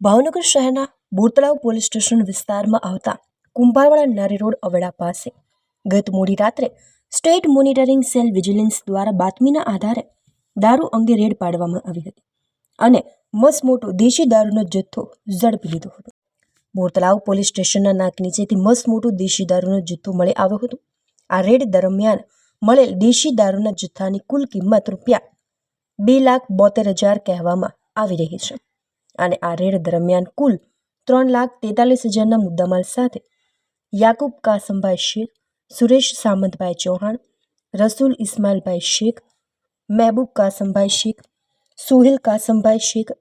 ભાવનગર શહેરના બોતળાવ police station વિસ્તારમાં આવતા કુંભારવાડા નારી રોડ અવેડા પાસે ગત મોડી રાત્રે સ્ટેટ મોનિટરિંગ સેલ વિજિલન્સ દ્વારા બાતમીના આધારે દારૂ અંગે રેડ પાડવામાં આવી હતી અને મસમોટો દેશી દારૂનો જથ્થો ઝડપી લીધો હતો. બોરતળાવ પોલીસ સ્ટેશનના નાક નીચેથી મોટું દેશી દારૂનું જથ્થો મળી આવ્યો હતો. આ રેડ દરમિયાન મળેલ દેશી દારૂના જથ્થાની કુલ કિંમત રૂપિયા બે લાખ બોતેર હજાર કહેવામાં આવી રહી છે. અને આ રેડ દરમિયાન કુલ ત્રણ લાખ તેતાલીસ હજારના મુદ્દામાલ સાથે યાકુબ કાસમભાઈ શેખ, સુરેશ સામંતભાઈ ચૌહાણ, રસૂલ ઇસ્માઇલભાઈ શેખ, મહેબૂબ કાસમભાઈ શેખ, સુહેલ કાસમભાઈ શેખ,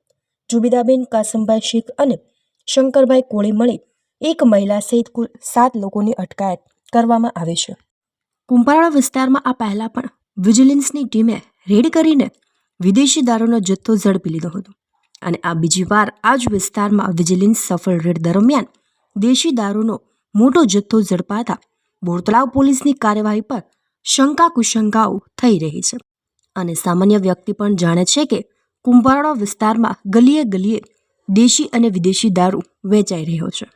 જુબિદાબેન કાસમભાઈ શેખ અને શંકરભાઈ કોળે મળી એક મહિલા સહિત કુલ સાત લોકોની અટકાયત કરવામાં આવે છે. કુંભારવાડા વિસ્તારમાં આ પહેલાં પણ વિજિલન્સની ટીમે રેડ કરીને વિદેશી દારૂનો જથ્થો ઝડપી લીધો હતો અને આ બીજી વાર આ જ વિસ્તારમાં વિજિલન્સ સફળ રેડ દરમિયાન દેશી દારૂનો મોટો જથ્થો ઝડપાતા બોરતળાવ પોલીસની કાર્યવાહી પર શંકા કુશંકાઓ થઈ રહી છે. અને સામાન્ય વ્યક્તિ પણ જાણે છે કે કુંભારવાડા વિસ્તારમાં ગલીએ ગલીએ દેશી અને વિદેશી દારૂ વેચાઈ રહ્યો છે.